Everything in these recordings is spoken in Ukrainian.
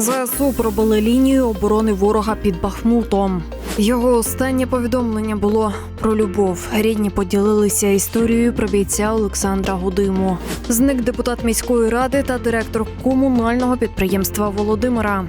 ЗСУ пробили лінію оборони ворога під Бахмутом. Його останнє повідомлення було про любов. Рідні поділилися історією про бійця Олександра Гудиму. Зник депутат міської ради та директор комунального підприємства Володимира.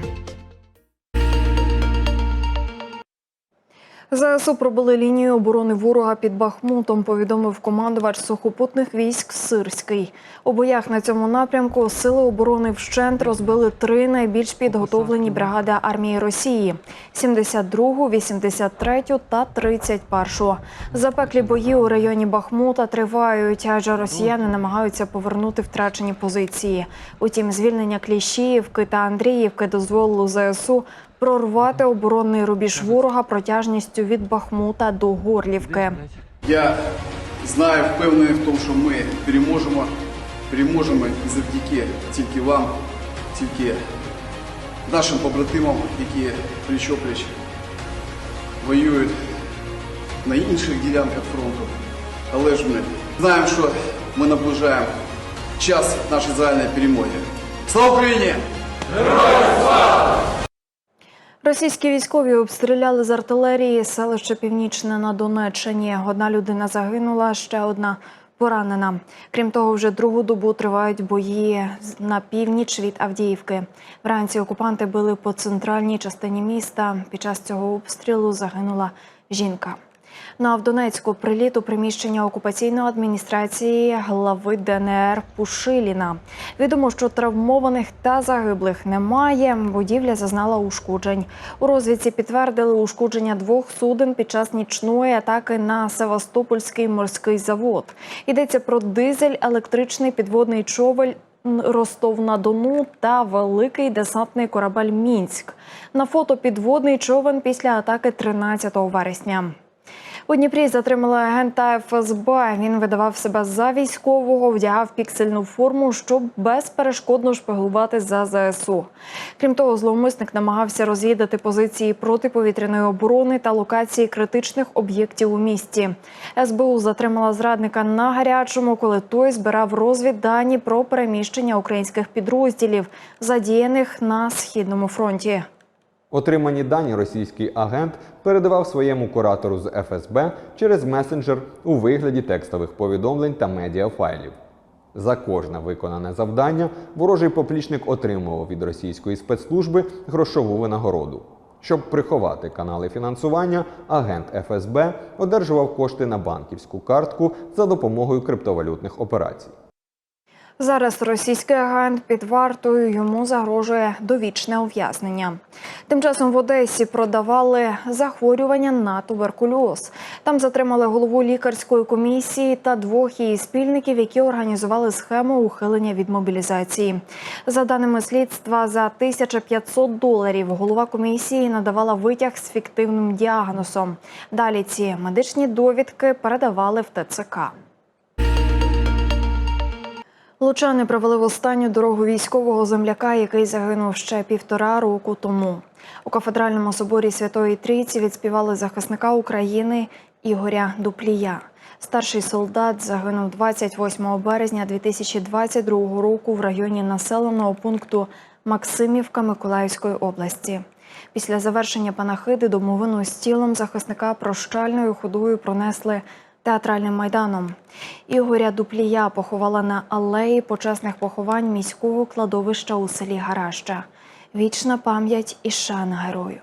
ЗСУ пробили лінію оборони ворога під Бахмутом. Повідомив командувач сухопутних військ Сирський. У боях на цьому напрямку сили оборони вщент розбили три найбільш підготовлені бригади армії Росії: 72, 83 та 31. Запеклі бої у районі Бахмута тривають, адже росіяни намагаються повернути втрачені позиції. Утім, звільнення Кліщіївки та Андріївки дозволило ЗСУ прорвати оборонний рубіж ворога протяжністю від Бахмута до Горлівки. Я знаю, впевнений в тому, що ми переможемо. Переможемо і завдяки тільки вам, тільки нашим побратимам, які пліч-опліч воюють на інших ділянках фронту. Але ж ми знаємо, що ми наближаємо час нашої загальної перемоги. Слава Україні! Російські військові обстріляли з артилерії селище Північне на Донеччині. Одна людина загинула, ще одна поранена. Крім того, вже другу добу тривають бої на північ від Авдіївки. Вранці окупанти били по центральній частині міста. Під час цього обстрілу загинула жінка. А в Донецьку приліт у приміщення окупаційної адміністрації глави ДНР Пушиліна. Відомо, що травмованих та загиблих немає. Будівля зазнала ушкоджень. У розвідці підтвердили ушкодження двох суден під час нічної атаки на Севастопольський морський завод. Йдеться про дизель, електричний підводний човель. Ростов на Дону та великий десантний корабель Мінськ. На фото підводний човен після атаки 13 вересня. У Дніпрі затримали агента ФСБ. Він видавав себе за військового, вдягав піксельну форму, щоб безперешкодно шпигувати за ЗСУ. Крім того, зловмисник намагався розвідати позиції протиповітряної оборони та локації критичних об'єктів у місті. СБУ затримала зрадника на гарячому, коли той збирав розвіддані про переміщення українських підрозділів, задіяних на східному фронті. Отримані дані російський агент передавав своєму куратору з ФСБ через месенджер у вигляді текстових повідомлень та медіафайлів. За кожне виконане завдання ворожий поплічник отримував від російської спецслужби грошову винагороду. Щоб приховати канали фінансування, агент ФСБ одержував кошти на банківську картку за допомогою криптовалютних операцій. Зараз російський агент під вартою йому загрожує довічне ув'язнення. Тим часом в Одесі продавали захворювання на туберкульоз. Там затримали голову лікарської комісії та двох її спільників, які організували схему ухилення від мобілізації. За даними слідства, за 1500 доларів голова комісії надавала витяг з фіктивним діагнозом. Далі ці медичні довідки передавали в ТЦК. Лучани провели в останню дорогу військового земляка, який загинув ще півтора року тому. У кафедральному соборі Святої Трійці відспівали захисника України Ігоря Дуплія. Старший солдат загинув 28 березня 2022 року в районі населеного пункту Максимівка Миколаївської області. Після завершення панахиди домовину з тілом захисника прощальною ходою пронесли театральним майданом. Ігоря Дуплія поховала на алеї почесних поховань міського кладовища у селі Гараща. Вічна пам'ять і шана герою.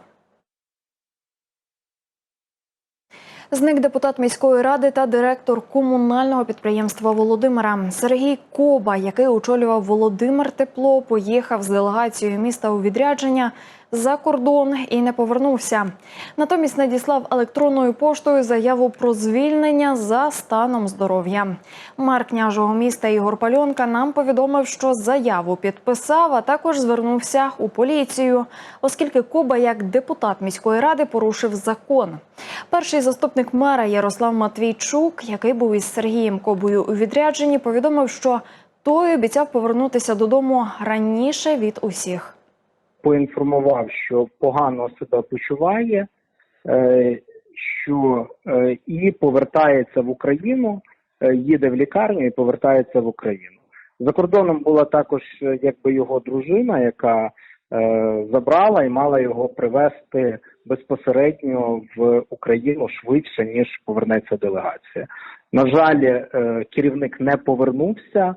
Зник депутат міської ради та директор комунального підприємства Володимира Сергій Коба, який очолював Володимир Тепло, поїхав з делегацією міста у відрядження за кордон і не повернувся. Натомість надіслав електронною поштою заяву про звільнення за станом здоров'я. Мер княжого міста Ігор Пальонка нам повідомив, що заяву підписав, а також звернувся у поліцію, оскільки Коба як депутат міської ради порушив закон. Перший заступник мера Ярослав Матвійчук, який був із Сергієм Кобою у відрядженні, повідомив, що той обіцяв повернутися додому раніше від усіх. Поінформував, що погано себе почуває, е, що е, і повертається в Україну, е, їде в лікарню і повертається в Україну. За кордоном була також якби його дружина, яка забрала і мала його привезти безпосередньо в Україну швидше ніж повернеться делегація. На жаль, керівник не повернувся.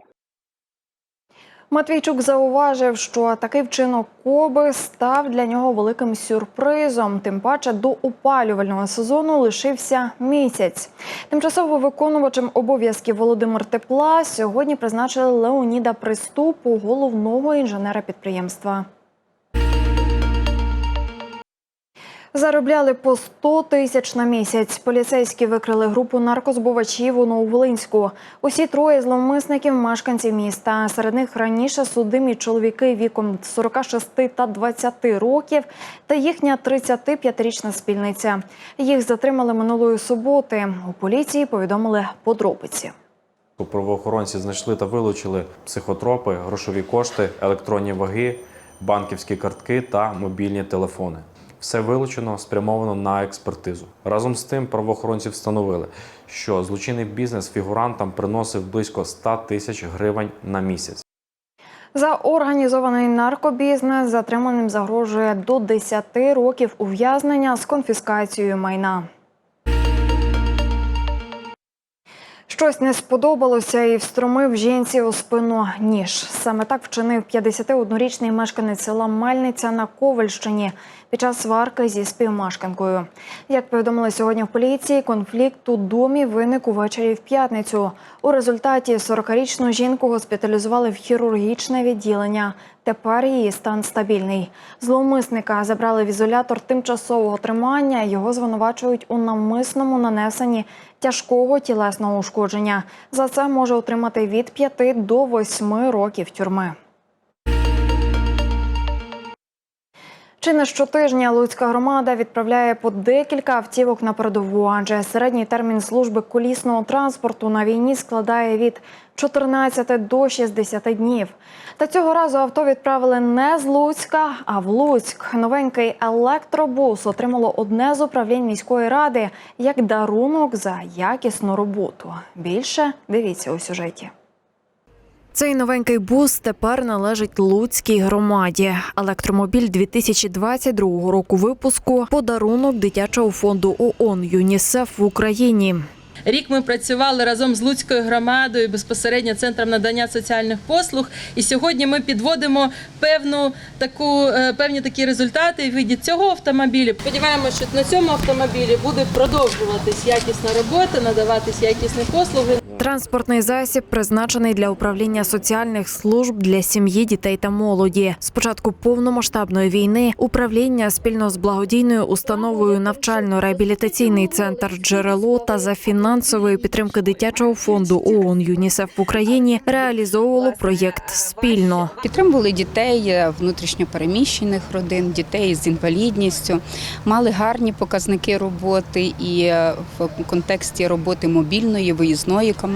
Матвійчук зауважив, що такий вчинок Коби став для нього великим сюрпризом. Тим паче до опалювального сезону лишився місяць. Тимчасово виконувачем обов'язків Володимир Тепла сьогодні призначили Леоніда Приступу, головного інженера підприємства. Заробляли по 100 тисяч на місяць. Поліцейські викрили групу наркозбувачів у Нововолинську. Усі троє зловмисників мешканців міста. Серед них раніше судимі чоловіки віком 46 та 20 років та їхня 35-річна спільниця. Їх затримали минулої суботи. У поліції повідомили подробиці. Правоохоронці знайшли та вилучили психотропи, грошові кошти, електронні ваги, банківські картки та мобільні телефони. Все вилучено, спрямовано на експертизу. Разом з тим, правоохоронці встановили, що злочинний бізнес фігурантам приносив близько 100 тисяч гривень на місяць. За організований наркобізнес затриманим загрожує до 10 років ув'язнення з конфіскацією майна. Щось не сподобалося і встромив жінці у спину ніж. Саме так вчинив 51-річний мешканець села Мельниця на Ковальщині під час сварки зі співмешканкою. Як повідомили сьогодні в поліції, конфлікт у домі виник увечері в п'ятницю. У результаті 40-річну жінку госпіталізували в хірургічне відділення. Тепер її стан стабільний. Зловмисника забрали в ізолятор тимчасового тримання. Його звинувачують у навмисному нанесенні тяжкого тілесного ушкодження. За це може отримати від 5 до 8 років тюрми. Чи не щотижня Луцька громада відправляє по декілька автівок на передову, адже середній термін служби колісного транспорту на війні складає від 14 до 60 днів. Та цього разу авто відправили не з Луцька, а в Луцьк. Новенький електробус отримало одне з управлінь міської ради як дарунок за якісну роботу. Більше дивіться у сюжеті. Цей новенький бус тепер належить Луцькій громаді. Електромобіль 2022 року випуску подарунок дитячого фонду ООН ЮНІСЕФ в Україні. Рік ми працювали разом з Луцькою громадою, безпосередньо центром надання соціальних послуг. І сьогодні ми підводимо певну таку е, певні такі результати в виді цього автомобіля. Сподіваємося, що на цьому автомобілі буде продовжуватись якісна робота, надаватись якісні послуги. Транспортний засіб призначений для управління соціальних служб для сім'ї, дітей та молоді. З початку повномасштабної війни управління спільно з благодійною установою навчально-реабілітаційний центр джерело та за фінансової підтримки дитячого фонду ООН ЮНІСЕФ в Україні реалізовувало проєкт спільно. Підтримували дітей е, внутрішньопереміщених родин, дітей з інвалідністю, мали гарні показники роботи і е, в контексті роботи мобільної виїзної команди,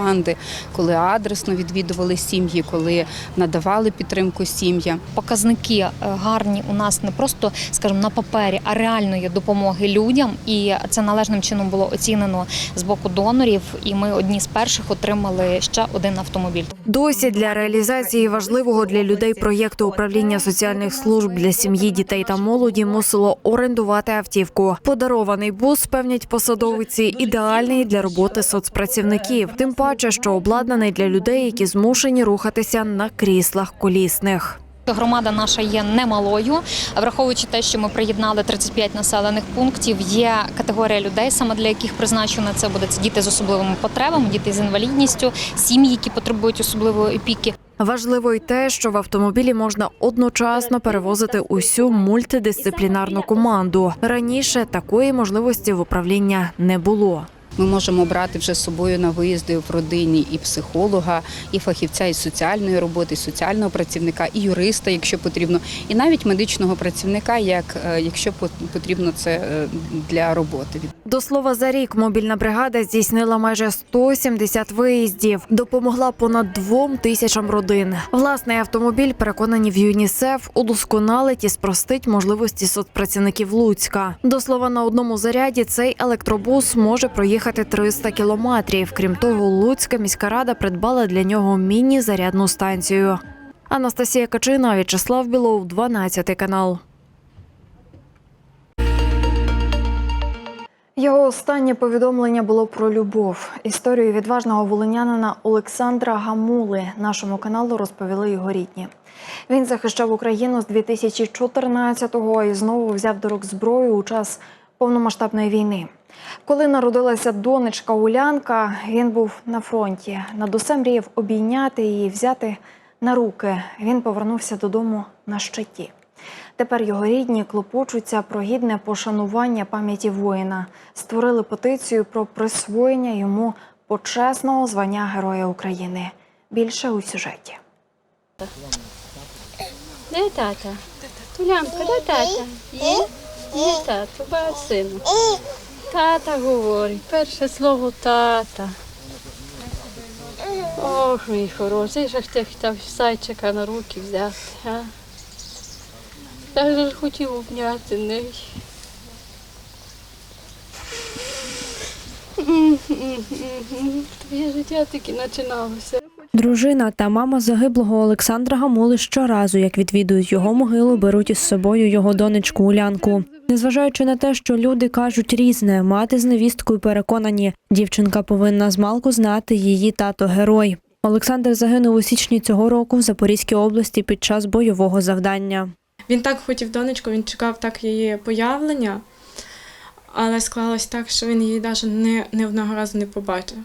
коли адресно відвідували сім'ї, коли надавали підтримку сім'ям. показники е, гарні у нас не просто, скажімо, на папері, а реальної допомоги людям. І це належним чином було оцінено з боку донорів. І ми одні з перших отримали ще один автомобіль. Досі для реалізації важливого для людей проєкту управління соціальних служб для сім'ї, дітей та молоді мусило орендувати автівку. Подарований бус, певнять посадовиці, ідеальний для роботи соцпрацівників. Тим паче, що обладнаний для людей, які змушені рухатися на кріслах колісних. Громада наша є немалою, враховуючи те, що ми приєднали 35 населених пунктів. Є категорія людей, саме для яких призначено це буде це діти з особливими потребами, діти з інвалідністю, сім'ї, які потребують особливої опіки. Важливо й те, що в автомобілі можна одночасно перевозити усю мультидисциплінарну команду. Раніше такої можливості в управління не було. Ми можемо брати вже з собою на виїзди в родині і психолога, і фахівця із соціальної роботи, і соціального працівника, і юриста, якщо потрібно, і навіть медичного працівника, як е, якщо пот- потрібно це е, для роботи. До слова, за рік мобільна бригада здійснила майже 170 виїздів, допомогла понад двом тисячам родин. Власний автомобіль, переконані в ЮНІСЕФ, удосконалить і спростить можливості соцпрацівників Луцька. До слова, на одному заряді цей електробус може проїхати 300 кілометрів. Крім того, Луцька міська рада придбала для нього міні-зарядну станцію. Анастасія Качина, В'ячеслав Білов, 12 канал. Його останнє повідомлення було про любов. Історію відважного волинянина Олександра Гамули нашому каналу розповіли його рідні. Він захищав Україну з 2014-го і знову взяв до рук зброю у час повномасштабної війни. Коли народилася донечка Улянка, він був на фронті. Над усе мріяв обійняти її, взяти на руки. Він повернувся додому на щиті. Тепер його рідні клопочуться про гідне пошанування пам'яті воїна. Створили петицію про присвоєння йому почесного звання Героя України. Більше у сюжеті. Де тата? Тулянка, де тата? Є? Є тато, бач сину. Тата говорить, перше слово тата. Ох, мій хороший, ж ти хотів зайчика на руки взяти, а? Я ж хотів обняти неї. Твоє життя тільки починалося. Дружина та мама загиблого Олександра Гамули щоразу, як відвідують його могилу, беруть із собою його донечку Улянку. Незважаючи на те, що люди кажуть різне, мати з невісткою переконані, дівчинка повинна змалку знати її тато герой. Олександр загинув у січні цього року в Запорізькій області під час бойового завдання. Він так хотів донечку, він чекав так її появлення, але склалось так, що він її навіть не, не одного разу не побачив.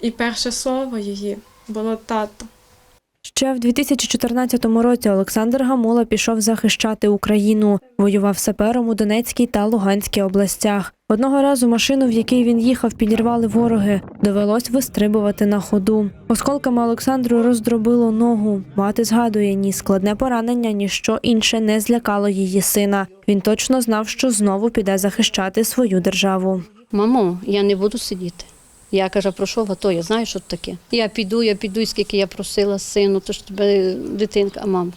І перше слово її було тато. Ще в 2014 році Олександр Гамула пішов захищати Україну, воював сапером у Донецькій та Луганській областях. Одного разу машину, в якій він їхав, підірвали вороги. Довелось вистрибувати на ходу. Осколками Олександру роздробило ногу. Мати згадує, ні складне поранення, ні що інше не злякало її сина. Він точно знав, що знову піде захищати свою державу. Мамо, я не буду сидіти. Я кажу, пройшов АТО, я знаю, що таке. Я піду, я піду, скільки я просила сину, то ж тебе дитинка, а мама.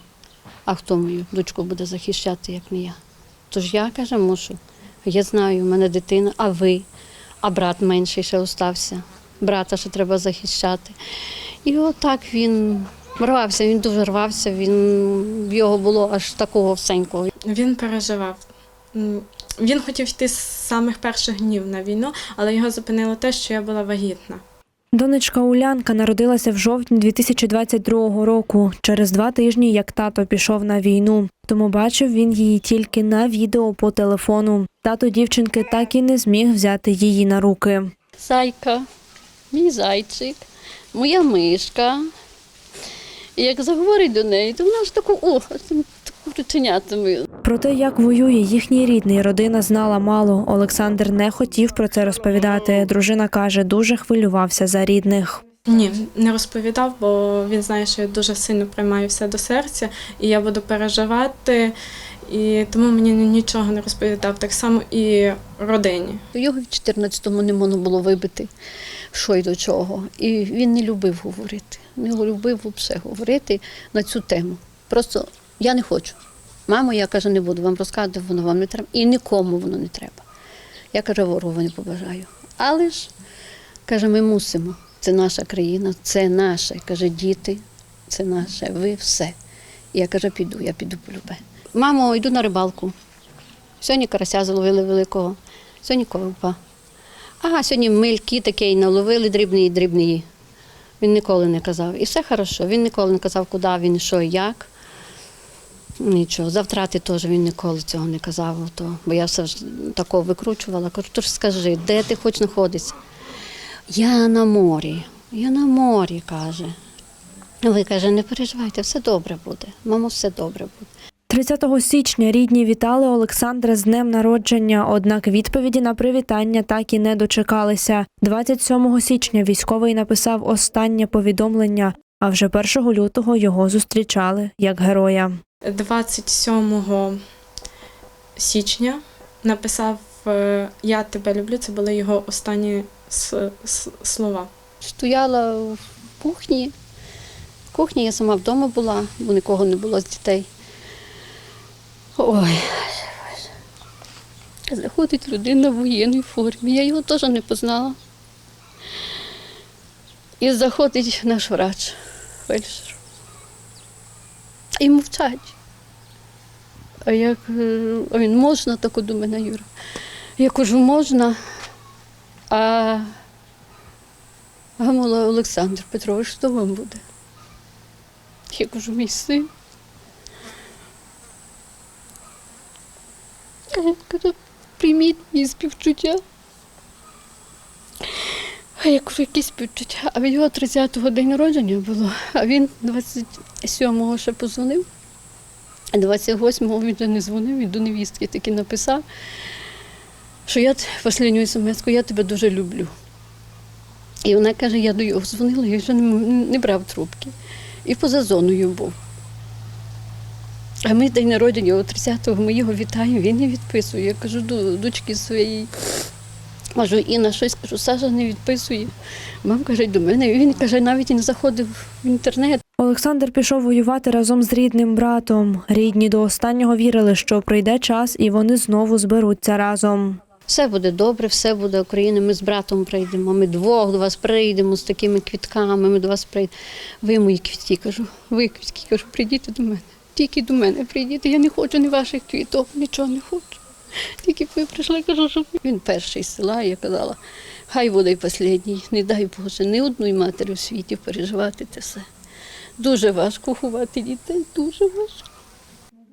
А хто мою дочку буде захищати, як не я? Тож я каже, мушу. Я знаю, у мене дитина, а ви, а брат менший ще остався. Брата ще треба захищати. І отак він рвався, він дуже рвався, він в його було аж такого всенького. Він переживав. Він хотів йти з самих перших днів на війну, але його зупинило те, що я була вагітна. Донечка Улянка народилася в жовтні 2022 року, через два тижні, як тато пішов на війну. Тому бачив він її тільки на відео по телефону. Тато дівчинки так і не зміг взяти її на руки. Зайка, мій зайчик, моя мишка. І як заговорить до неї, то вона ж таку, о, таку. Про те, як воює їхній рідний, родина знала мало. Олександр не хотів про це розповідати. Дружина каже, дуже хвилювався за рідних. Ні, не розповідав, бо він знає, що я дуже сильно приймаю все до серця, і я буду переживати, і тому мені нічого не розповідав. Так само і родині. Його в 14-му не можна було вибити, що й до чого. І він не любив говорити. Не любив взагалі говорити на цю тему. Просто я не хочу. Мамо, я каже, не буду вам розказувати, воно вам не треба. І нікому воно не треба. Я каже, ворогу не побажаю. Але ж, каже, ми мусимо. Це наша країна, це наше. Каже, діти, це наше, ви все. І я каже, піду, я піду полюбе. Мамо, йду на рибалку. Сьогодні карася зловили великого, сьогодні ковпа. Ага, сьогодні мильки такі наловили дрібні, дрібні. Він ніколи не казав. І все хорошо. Він ніколи не казав, куди він, що і як. Нічого. За втрати теж він ніколи цього не казав. То, бо я все ж такого викручувала. Кажу, то ж скажи, де ти хоч знаходишся? Я на морі. Я на морі, каже. Ви каже, не переживайте, все добре буде. Мамо, все добре буде. 30 січня рідні вітали Олександра з днем народження, однак відповіді на привітання так і не дочекалися. 27 січня військовий написав останнє повідомлення, а вже 1 лютого його зустрічали як героя. 27 січня написав е, Я тебе люблю. Це були його останні слова. Стояла в кухні. В кухні я сама вдома була, бо нікого не було з дітей. Ой. Заходить людина в воєнній формі. Я його теж не познала. І заходить наш врач, фельдшер. І мовчать. А як е, а він можна таку до мене, Юра? Я кажу, можна. А Гамула Олександр Петрович, що вам буде? Я кажу, мій син. Я кажу, прийміть мої співчуття. А я кажу, які співчуття? А в його 30-го день народження було, а він 27-го ще позвонив, а 28-го він вже не дзвонив, він до невістки таки написав, що я останню смс я тебе дуже люблю. І вона каже, я до його дзвонила, я вже не, брав трубки. І поза зоною був. А ми день народження, о 30-го ми його вітаємо, він не відписує. Я кажу до дочки своєї. Кажу, Інна, щось кажу, Саша не відписує. Мам каже, до мене. Він каже, навіть і не заходив в інтернет. Олександр пішов воювати разом з рідним братом. Рідні до останнього вірили, що прийде час і вони знову зберуться разом. Все буде добре, все буде Україна. Ми з братом прийдемо. Ми двох до вас прийдемо з такими квітками. Ми до вас прийдемо. Ви мої квітки, кажу, ви квітки, кажу, прийдіть до мене. Тільки до мене прийдіть. Я не хочу ні ваших квіток, нічого не хочу. Тільки прийшли, кажу, що він перший з села. Я казала, хай буде й останній. Не дай Боже, ні одної матері у світі переживати це все. Дуже важко ховати дітей, дуже важко.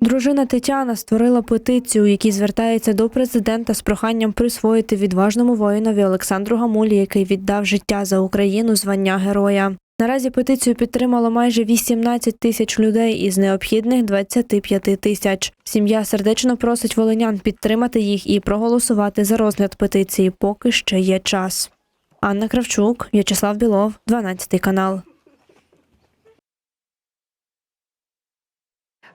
Дружина Тетяна створила петицію, у якій звертається до президента з проханням присвоїти відважному воїнові Олександру Гамулі, який віддав життя за Україну звання героя. Наразі петицію підтримало майже 18 тисяч людей із необхідних 25 тисяч. Сім'я сердечно просить волинян підтримати їх і проголосувати за розгляд петиції, поки ще є час. Анна Кравчук, В'ячеслав Білов, 12 канал.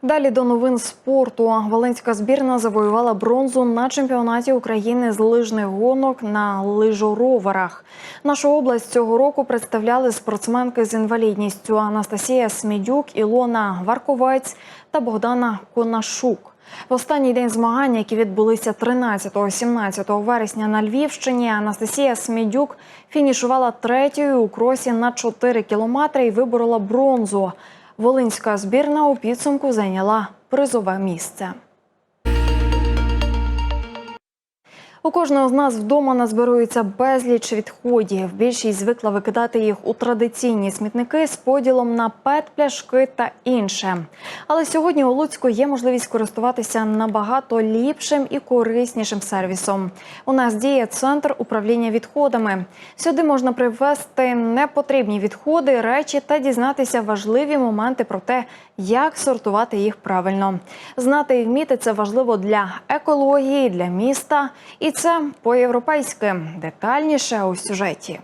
Далі до новин спорту. Волинська збірна завоювала бронзу на чемпіонаті України з лижних гонок на лижороверах. Нашу область цього року представляли спортсменки з інвалідністю Анастасія Смідюк, Ілона Варковець та Богдана Конашук. В останній день змагань, які відбулися 13-17 вересня на Львівщині, Анастасія Смідюк фінішувала третьою у кросі на 4 кілометри і виборола бронзу. Волинська збірна у підсумку зайняла призове місце. У кожного з нас вдома назбирується безліч відходів. Більшість звикла викидати їх у традиційні смітники з поділом на пет, пляшки та інше. Але сьогодні у Луцьку є можливість користуватися набагато ліпшим і кориснішим сервісом. У нас діє центр управління відходами. Сюди можна привезти непотрібні відходи, речі та дізнатися важливі моменти про те, як сортувати їх правильно. Знати і вміти це важливо для екології, для міста, і це по-європейськи. Детальніше у сюжеті.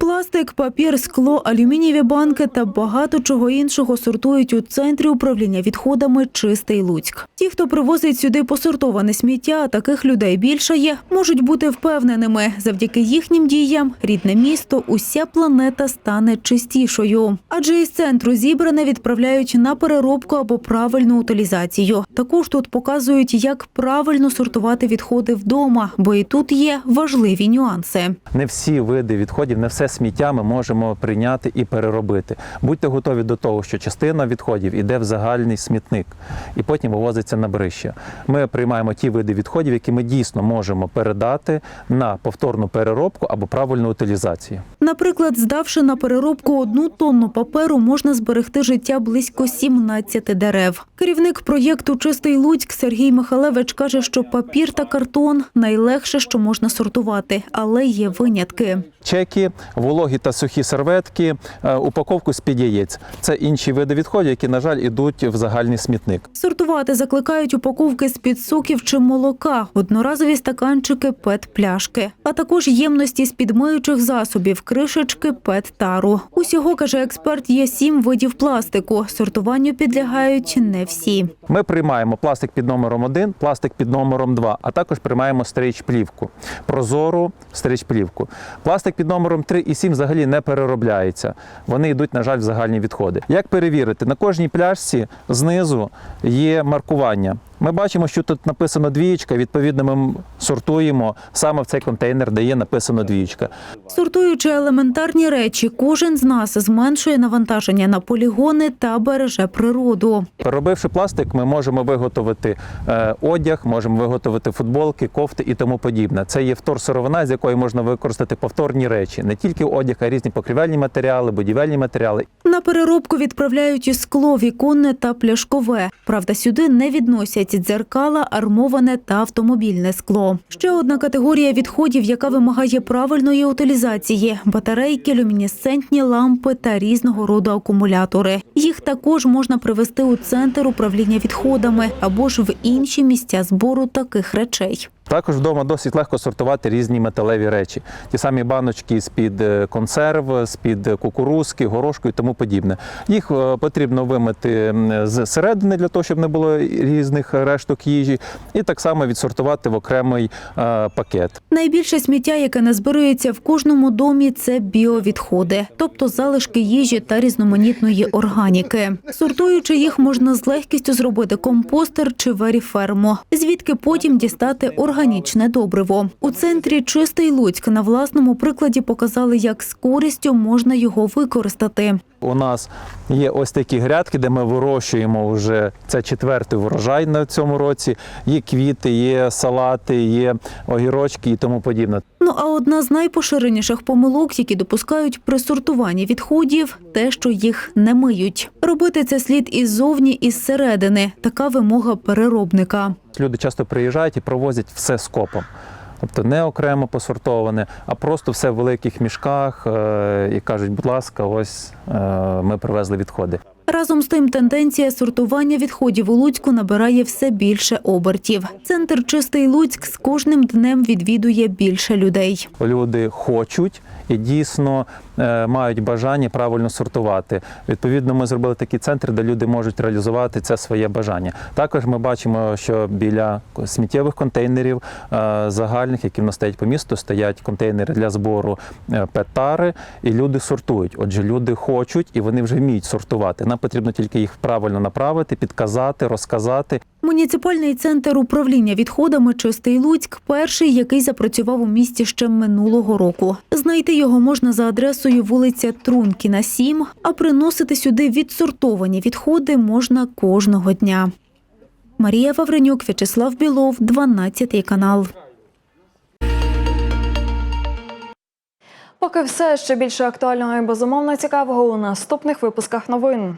Пластик, папір, скло, алюмінієві банки та багато чого іншого сортують у центрі управління відходами Чистий Луцьк. Ті, хто привозить сюди посортоване сміття, а таких людей більше є, можуть бути впевненими. Завдяки їхнім діям рідне місто, уся планета стане чистішою. Адже із центру зібране відправляють на переробку або правильну утилізацію. Також тут показують, як правильно сортувати відходи вдома, бо і тут є важливі нюанси. Не всі види відходів, не все сміття ми можемо прийняти і переробити. Будьте готові до того, що частина відходів іде в загальний смітник і потім вивозиться на брище. Ми приймаємо ті види відходів, які ми дійсно можемо передати на повторну переробку або правильну утилізацію. Наприклад, здавши на переробку одну тонну паперу, можна зберегти життя близько 17 дерев. Керівник проєкту Чистий Луцьк Сергій Михалевич каже, що папір та картон найлегше, що можна сортувати, але є винятки. Чеки вологі та сухі серветки, е, упаковку з-під яєць. Це інші види відходів, які, на жаль, ідуть в загальний смітник. Сортувати закликають упаковки з-під соків чи молока, одноразові стаканчики пет-пляшки, а також ємності з-під миючих засобів, кришечки пет-тару. Усього, каже експерт, є сім видів пластику. Сортуванню підлягають не всі. Ми приймаємо пластик під номером 1, пластик під номером 2, а також приймаємо стрейч-плівку, прозору стрейч-плівку. Пластик під номером 3 і 7 взагалі не переробляється. Вони йдуть, на жаль, в загальні відходи. Як перевірити? На кожній пляшці знизу є маркування. Ми бачимо, що тут написано двієчка, відповідно, ми сортуємо саме в цей контейнер, де є написано двієчка. Сортуючи елементарні речі, кожен з нас зменшує навантаження на полігони та береже природу. Переробивши пластик, ми можемо виготовити е, одяг, можемо виготовити футболки, кофти і тому подібне. Це є вторсировина, з якої можна використати повторні речі, не тільки одяг, а різні покрівельні матеріали, будівельні матеріали. На переробку відправляють і скло, віконне та пляшкове. Правда, сюди не відносять дзеркала, армоване та автомобільне скло. Ще одна категорія відходів, яка вимагає правильної утилізації: батарейки, люмінесцентні лампи та різного роду акумулятори. Їх також можна привезти у центр управління відходами або ж в інші місця збору таких речей. Також вдома досить легко сортувати різні металеві речі. Ті самі баночки з-під е, консерв, з-під кукурузки, горошку і тому подібне. Їх е, потрібно вимити м, з середини для того, щоб не було різних решток їжі, і так само відсортувати в окремий е, пакет. Найбільше сміття, яке назбирується в кожному домі, це біовідходи, тобто залишки їжі та різноманітної органіки. Сортуючи їх, можна з легкістю зробити компостер чи веріфермо, звідки потім дістати органічне добриво. У центрі Чистий Луцьк на власному прикладі показали, як з користю можна його використати. У нас є ось такі грядки, де ми вирощуємо вже це четвертий врожай на цьому році. Є квіти, є салати, є огірочки і тому подібне. Ну а одна з найпоширеніших помилок, які допускають при сортуванні відходів, те, що їх не миють. Робити це слід іззовні і зсередини. Така вимога переробника. Люди часто приїжджають і провозять все скопом. Тобто не окремо посортоване, а просто все в великих мішках е, і кажуть, будь ласка, ось е, ми привезли відходи. Разом з тим, тенденція сортування відходів у Луцьку набирає все більше обертів. Центр Чистий Луцьк з кожним днем відвідує більше людей. Люди хочуть і дійсно е, мають бажання правильно сортувати. Відповідно, ми зробили такий центр, де люди можуть реалізувати це своє бажання. Також ми бачимо, що біля сміттєвих контейнерів е, загальних, які в нас стоять по місту, стоять контейнери для збору е, петари, і люди сортують. Отже, люди хочуть і вони вже вміють сортувати. Нам потрібно тільки їх правильно направити, підказати, розказати. Муніципальний центр управління відходами Чистий Луцьк перший, який запрацював у місті ще минулого року. Знайти його можна за адресою вулиця Трункіна, 7, а приносити сюди відсортовані відходи можна кожного дня. Марія Вавренюк, В'ячеслав Білов, 12 канал. Поки все ще більше актуального і безумовно цікавого у наступних випусках новин.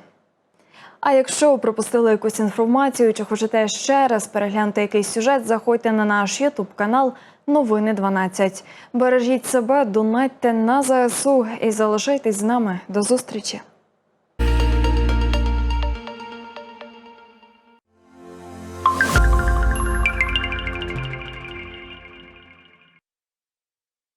А якщо пропустили якусь інформацію чи хочете ще раз переглянути якийсь сюжет, заходьте на наш Ютуб канал Новини 12. Бережіть себе, донатьте на ЗСУ і залишайтесь з нами. До зустрічі!